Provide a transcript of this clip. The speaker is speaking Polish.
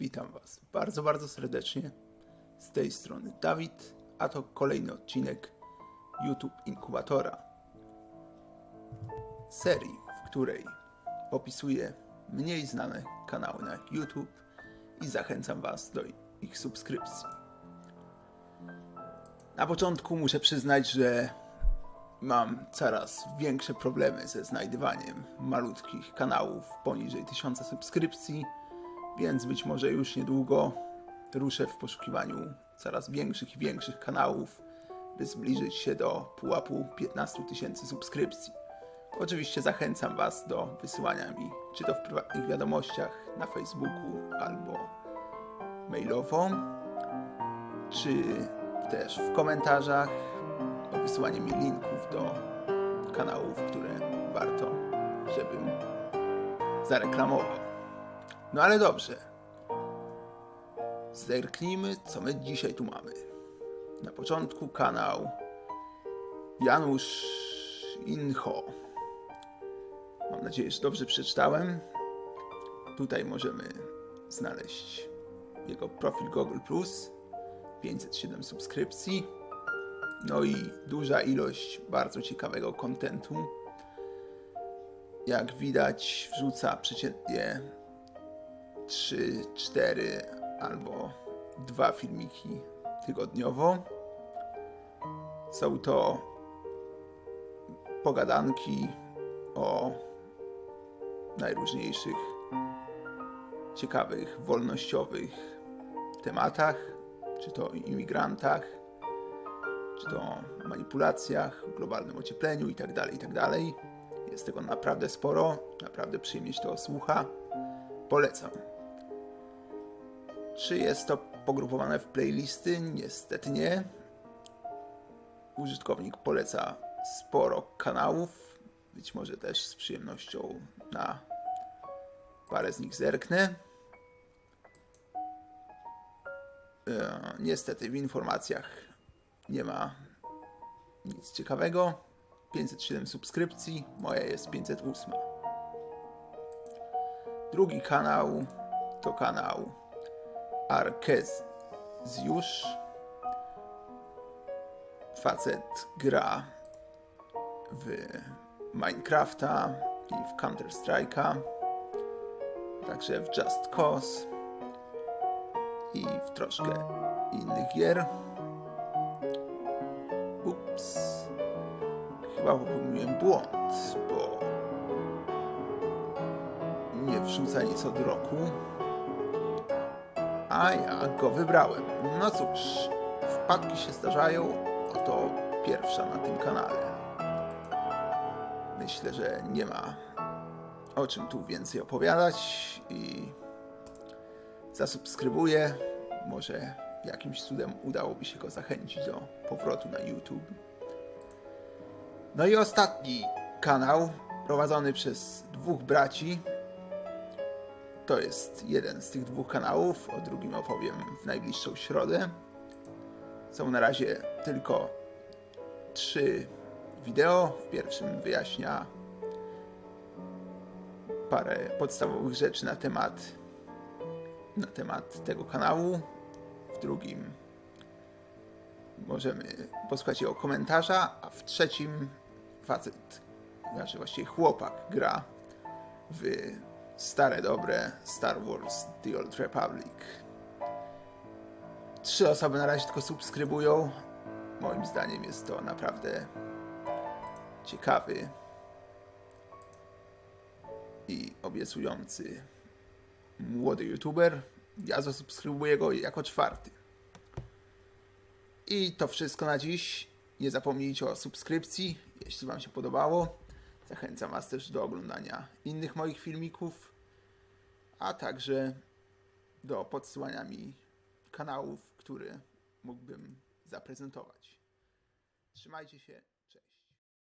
Witam Was bardzo, bardzo serdecznie. Z tej strony Dawid, a to kolejny odcinek YouTube Inkubatora. Serii, w której opisuję mniej znane kanały na YouTube i zachęcam Was do ich subskrypcji. Na początku muszę przyznać, że mam coraz większe problemy ze znajdywaniem malutkich kanałów poniżej 1000 subskrypcji, więc być może już niedługo ruszę w poszukiwaniu coraz większych i większych kanałów, by zbliżyć się do pułapu 15 tysięcy subskrypcji. Oczywiście zachęcam Was do wysyłania mi, czy to w prywatnych wiadomościach na Facebooku albo mailowo, czy też w komentarzach o wysyłanie mi linków do kanałów, które warto, żebym zareklamował. No ale dobrze. Zerknijmy, co my dzisiaj tu mamy. Na początku kanał Janusz Inho. Mam nadzieję, że dobrze przeczytałem. Tutaj możemy znaleźć jego profil Google+, 507 subskrypcji, no i duża ilość bardzo ciekawego kontentu. Jak widać, wrzuca przeciętnie 3, 4 albo 2 filmiki tygodniowo. Są to pogadanki o najróżniejszych ciekawych, wolnościowych tematach, czy to imigrantach, czy to manipulacjach, globalnym ociepleniu itd., itd. Jest tego naprawdę sporo, naprawdę przyjemnie się to słucha. Polecam. Czy jest to pogrupowane w playlisty? Niestety nie. Użytkownik poleca sporo kanałów. Być może też z przyjemnością na parę z nich zerknę. E, niestety w informacjach nie ma nic ciekawego. 507 subskrypcji, moja jest 508. Drugi kanał to kanał Arkezjusz. Facet gra w Minecrafta i w Counter Strike'a, także w Just Cause i w troszkę innych gier. Ups. Chyba popełniłem błąd, bo nie wrzuca nic od roku. A ja go wybrałem. No cóż, wpadki się zdarzają, oto pierwsza na tym kanale. Myślę, że nie ma o czym tu więcej opowiadać i zasubskrybuję. Może jakimś cudem udałoby się go zachęcić do powrotu na YouTube. No i ostatni kanał prowadzony przez dwóch braci. To jest jeden z tych dwóch kanałów, o drugim opowiem w najbliższą środę. Są na razie tylko trzy wideo. W pierwszym wyjaśnia parę podstawowych rzeczy na temat na temat tego kanału. W drugim możemy posłuchać jego komentarza, a w trzecim facet, znaczy właściwie chłopak gra w stare dobre Star Wars The Old Republic. Trzy osoby na razie tylko subskrybują. Moim zdaniem jest to naprawdę ciekawy i obiecujący młody youtuber. Ja zasubskrybuję go jako czwarty. I to wszystko na dziś. Nie zapomnijcie o subskrypcji, jeśli Wam się podobało. Zachęcam Was też do oglądania innych moich filmików, a także do podsyłania mi kanałów, które mógłbym zaprezentować. Trzymajcie się.